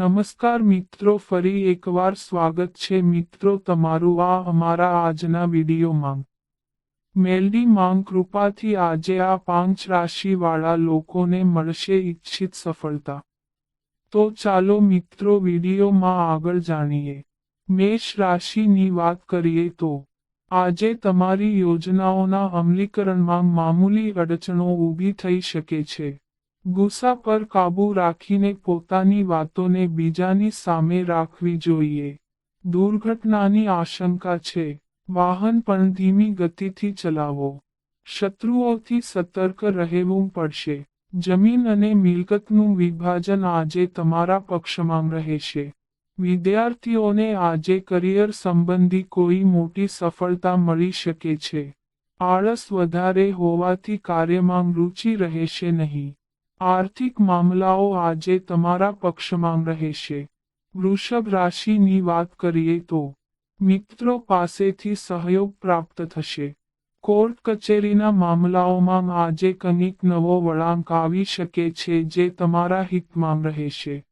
નમસ્કાર મિત્રો, ફરી એકવાર સ્વાગત છે મિત્રો તમારું આ અમારા આજના વિડીયોમાં. મેલડી માંગ કૃપાથી આજે આ પાંચ રાશિવાળા લોકોને મળશે ઈચ્છિત સફળતા. તો ચાલો મિત્રો વિડીયોમાં આગળ જાણીએ. મેષ રાશિની વાત કરીએ તો, આજે તમારી યોજનાઓના અમલીકરણમાં મામૂલી અડચણો ઊભી થઈ શકે છે. ગુસ્સા પર કાબૂ રાખીને પોતાની વાતોને બીજાની સામે રાખવી જોઈએ. દુર્ઘટનાની આશંકા છે. વાહન પણ ધીમી ગતિથી ચલાવો. શત્રુઓથી સતર્ક રહેવું પડશે. જમીન અને મિલકતનું વિભાજન આજે તમારા પક્ષમાં રહેશે. વિદ્યાર્થીઓને આજે કરિયર સંબંધી કોઈ મોટી સફળતા મળી શકે છે. આળસ વધારે હોવાથી કાર્યમાં રુચિ રહેશે નહીં. આર્થિક મામલાઓ આજે તમારા પક્ષમાં રહેશે. વૃષભ રાશિની વાત કરીએ તો, મિત્રો પાસેથી સહયોગ પ્રાપ્ત થશે. કોર્ટ કચેરીના મામલાઓમાં આજે કંઈક નવો વળાંક આવી શકે છે જે તમારા હિતમાં રહેશે.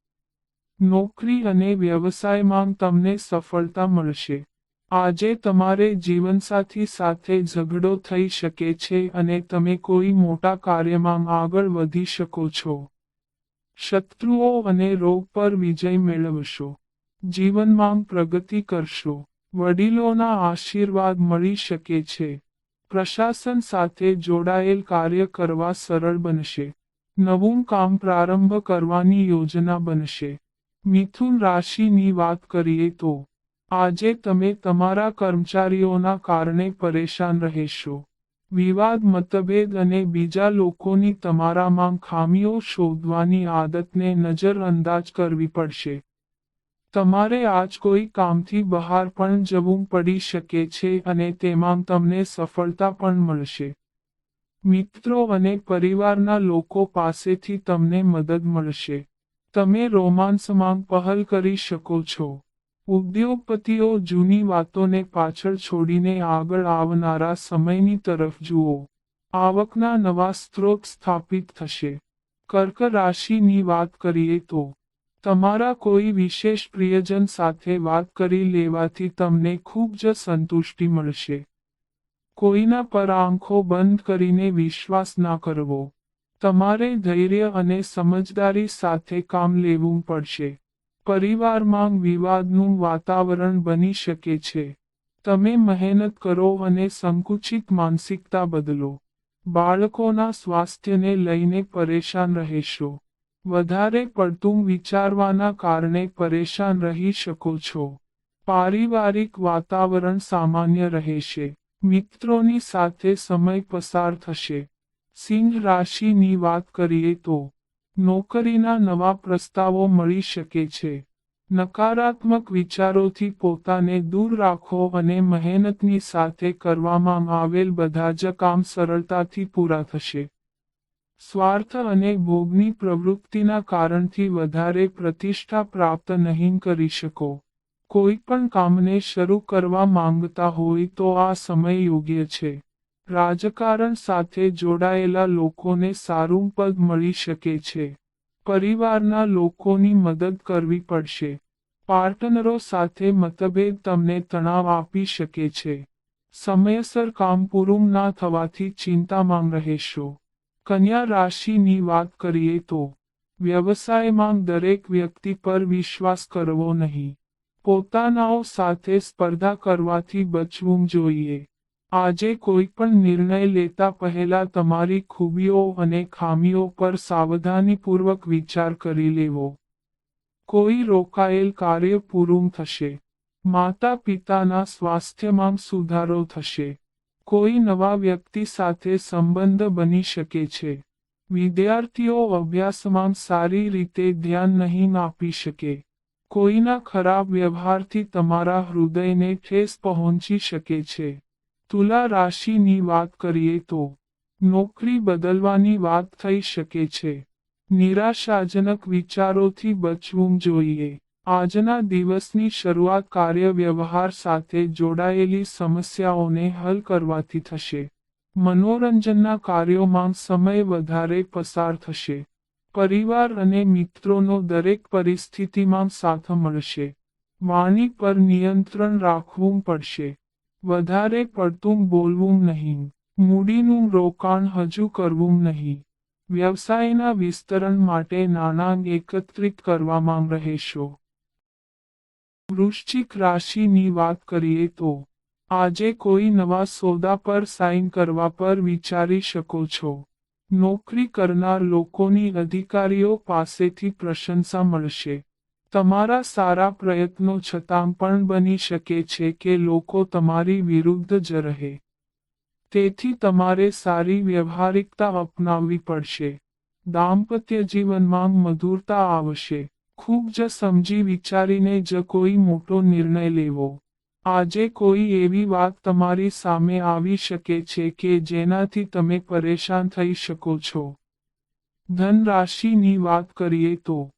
નોકરી અને વ્યવસાયમાં તમને સફળતા મળશે. આજે તમારે જીવનસાથી સાથે ઝઘડો થઈ શકે છે અને તમે કોઈ મોટા કાર્યમાં આગળ વધી શકો છો. શત્રુઓ અને રોગ પર વિજય મેળવશો. જીવનમાં પ્રગતિ કરશો. વડીલોના આશીર્વાદ મળી શકે છે. પ્રશાસન સાથે જોડાયેલ કાર્ય કરવા સરળ બનશે. નવું કામ પ્રારંભ કરવાની યોજના બનશે. મિથુન રાશિની વાત કરીએ તો આજે તમે તમારા કર્મચારીઓના કારણે પરેશાન રહેશો. વિવાદ, મતભેદ અને બીજા લોકોની તમારામાં ખામીઓ શોધવાની આદતને નજરઅંદાજ કરવી પડશે. તમારે આજ કોઈ કામથી બહાર પણ જવું પડી શકે છે અને તેમાં તમને સફળતા પણ મળશે. મિત્રો અને પરિવારના લોકો પાસેથી તમને મદદ મળશે. તમે રોમાન્સમાં પહલ કરી શકો છો. ઉદ્યોગપતિઓ જૂની વાતોને પાછળ છોડીને આગળ આવનારા સમયની તરફ જુઓ. આવકના નવા સ્ત્રોત સ્થાપિત થશે. કર્ક રાશિની વાત કરીએ તો, તમારા કોઈ વિશેષ પ્રિયજન સાથે વાત કરી લેવાથી તમને ખૂબ જ સંતુષ્ટિ મળશે. કોઈના પર આંખો બંધ કરીને વિશ્વાસ ના કરવો. તમારે ધૈર્ય અને સમજદારી સાથે કામ લેવું પડશે. પરિવારમાં વિવાદનું વાતાવરણ બની શકે છે. તમે મહેનત કરો અને સંકુચિત માનસિકતા બદલો. બાળકોના સ્વાસ્થ્યને લઈને પરેશાન રહેશો. વધારે પડતું વિચારવાના કારણે પરેશાન રહી શકો છો. પારિવારિક વાતાવરણ સામાન્ય રહેશે. મિત્રોની સાથે સમય પસાર થશે. સિંહ રાશિની વાત કરીએ તો નોકરીના નવા પ્રસ્તાવો મળી શકે છે. નકારાત્મક વિચારોથી પોતાને દૂર રાખો અને મહેનતની સાથે કરવામાં આવેલ બધા જ કામ સરળતાથી પૂરા થશે. સ્વાર્થ અને ભોગની પ્રવૃત્તિના કારણથી વધારે પ્રતિષ્ઠા પ્રાપ્ત નહીં કરી શકો. કોઈ પણ કામને શરૂ કરવા માંગતા હોય તો આ સમય યોગ્ય છે. રાજકારણ સાથે જોડાયેલા લોકોને સારું પદ મળી શકે છે. પરિવારના લોકોની મદદ કરવી પડશે. પાર્ટનરો સાથે મતભેદ તમને તણાવ આપી શકે છે. સમયસર કામ પૂરું ના થવાથી ચિંતામાં રહેશો. કન્યા રાશિની વાત કરીએ તો, વ્યવસાયમાં દરેક વ્યક્તિ પર વિશ્વાસ કરવો નહીં. પોતાનાઓ સાથે સ્પર્ધા કરવાથી બચવું જોઈએ. આજે કોઈ પણ નિર્ણય લેતા પહેલા તમારી ખૂબીઓ અને ખામીઓ પર સાવધાનીપૂર્વક વિચાર કરી લેવો. કોઈ રોકાયેલ કાર્ય પૂરું થશે. માતા પિતાના સ્વાસ્થ્યમાં સુધારો થશે. કોઈ નવા વ્યક્તિ સાથે સંબંધ બની શકે છે. વિદ્યાર્થીઓ અભ્યાસમાં સારી રીતે ધ્યાન નહીં આપી શકે. કોઈના ખરાબ વ્યવહારથી તમારા હૃદયને ઠેસ પહોંચી શકે છે. તુલા રાશિની વાત કરીએ તો, નોકરી બદલવાની વાત થઈ શકે છે. નિરાશાજનક વિચારોથી બચવું જોઈએ. આજના દિવસની શરૂઆત કાર્ય વ્યવહાર સાથે જોડાયેલી સમસ્યાઓને હલ કરવાથી થશે. મનોરંજનના કાર્યોમાં સમય વધારે પસાર થશે. પરિવાર અને મિત્રોનો દરેક પરિસ્થિતિમાં સાથ મળશે. વાણી પર નિયંત્રણ રાખવું પડશે. વધારે પડતું બોલવું નહીં. મૂડીનું રોકાણ હજુ કરવું નહીં. વ્યવસાયના વિસ્તરણ માટે નાણાં એકત્રિત કરવામાં રહેશો. વૃશ્ચિક રાશિની વાત કરીએ તો, આજે કોઈ નવા સોદા પર સાઇન કરવા પર વિચારી શકો છો. નોકરી કરનાર લોકોની અધિકારીઓ પાસેથી પ્રશંસા મળશે. તમારા સારા પ્રયત્નો છતાં પણ બની શકે છે કે લોકો તમારી વિરુદ્ધ જ રહે. તેથી તમારે સારી વ્યવહારિકતા અપનાવવી પડશે. દાંપત્ય જીવનમાં મધુરતા આવશે. ખૂબ જ સમજી વિચારીને જ કોઈ મોટો નિર્ણય લેવો. આજે કોઈ એવી વાત તમારી સામે આવી શકે છે કે જેનાથી તમે પરેશાન થઈ શકો છો. ધન રાશિની વાત કરીએ તો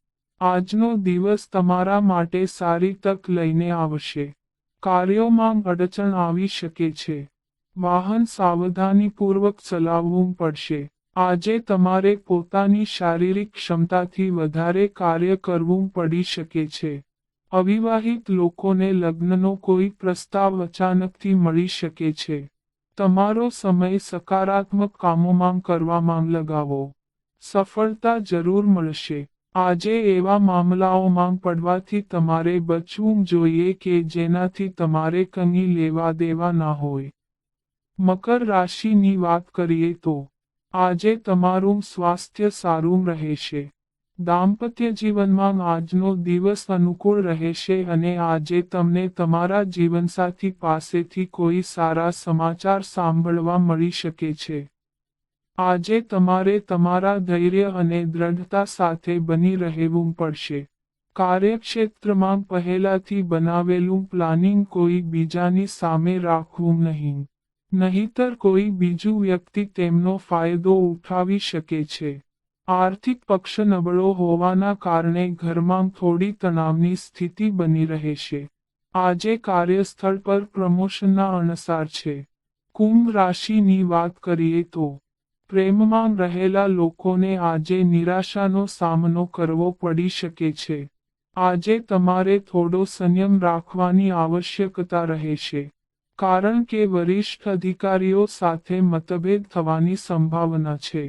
આજનો દિવસ તમારા માટે સારી તક લઈને આવશે. કાર્યોમાં અડચણ આવી શકે છે. વાહન સાવધાનીપૂર્વક ચલાવવું પડશે. આજે તમારે પોતાની શારીરિક ક્ષમતાથી વધારે કાર્ય કરવું પડી શકે છે. અવિવાહિત લોકોને લગ્નનો કોઈ પ્રસ્તાવ અચાનકથી મળી શકે છે. તમારો સમય સકારાત્મક કામોમાં કરવામાં લગાવો. સફળતા જરૂર મળશે. આજે એવા મામલાઓમાં પડવાથી તમારે બચવું જોઈએ કે જેનાથી તમારે કંઈ લેવા દેવા ના હોય. મકર રાશિની વાત કરીએ તો, આજે તમારું સ્વાસ્થ્ય સારું રહેશે. દાંપત્ય જીવનમાં આજનો દિવસ અનુકૂળ રહેશે અને આજે તમને તમારા જીવનસાથી પાસેથી કોઈ સારા સમાચાર સાંભળવા મળી શકે છે. આજે તમારે તમારા ધૈર્ય અને દ્રઢતા સાથે બની રહેવું પડશે. કાર્યક્ષેત્રમાં પહેલાથી બનાવેલું પ્લાનિંગ કોઈ બીજાની સામે રાખવું નહીં. નહીતર કોઈ બીજું વ્યક્તિ તેમનો ફાયદો ઉઠાવી શકે છે. આર્થિક પક્ષ નબળો હોવાના કારણે ઘરમાં થોડી તણાવની સ્થિતિ બની રહેશે. આજે કાર્યસ્થળ પર પ્રમોશનના અણસાર છે. કુંભ રાશિની વાત કરીએ તો પ્રેમમાં રહેલા લોકોને આજે નિરાશાનો સામનો કરવો પડી શકે છે. આજે તમારે થોડો સંયમ રાખવાની આવશ્યકતા રહેશે કારણ કે વરિષ્ઠ અધિકારીઓ સાથે મતભેદ થવાની સંભાવના છે.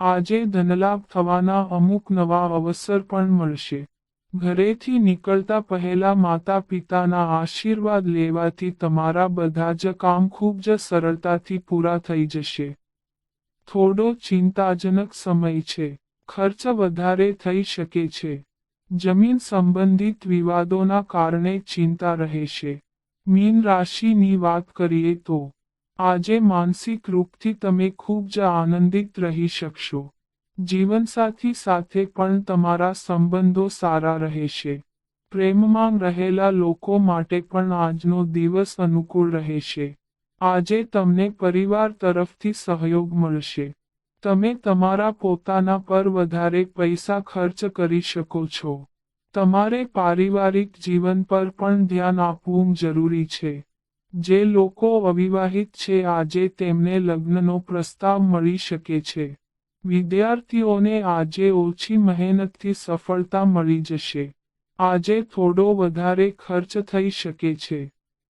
આજે ધનલાભ થવાના અમુક નવા અવસર પણ મળશે. ઘરેથી નીકળતા પહેલા માતા પિતાના આશીર્વાદ લેવાથી તમારા બધા જ કામ ખૂબ જ સરળતાથી પૂરા થઈ જશે. થોડો ચિંતાજનક સમય છે. ખર્ચ વધારે થઈ શકે છે. જમીન સંબંધિત વિવાદોના કારણે ચિંતા રહેશે મીન રાશિની વાત કરીએ તો, આજે માનસિક રૂપથી તમે ખૂબ જ આનંદિત રહી શકશો. જીવનસાથી સાથે પણ તમારા સંબંધો સારા રહેશે પ્રેમમાં રહેલા લોકો માટે પણ આજનો દિવસ અનુકૂળ રહેશે આજે તમને પરિવાર તરફથી સહયોગ મળશે. તમે તમારા પોતાના પર વધારે પૈસા ખર્ચ કરી શકો છો. તમારે પારિવારિક જીવન પર પણ ધ્યાન આપવું જરૂરી છે. જે લોકો અવિવાહિત છે, આજે તેમને લગ્નનો પ્રસ્તાવ મળી શકે છે. વિદ્યાર્થીઓને આજે ઓછી મહેનતથી સફળતા મળી જશે. આજે થોડો વધારે ખર્ચ થઈ શકે છે.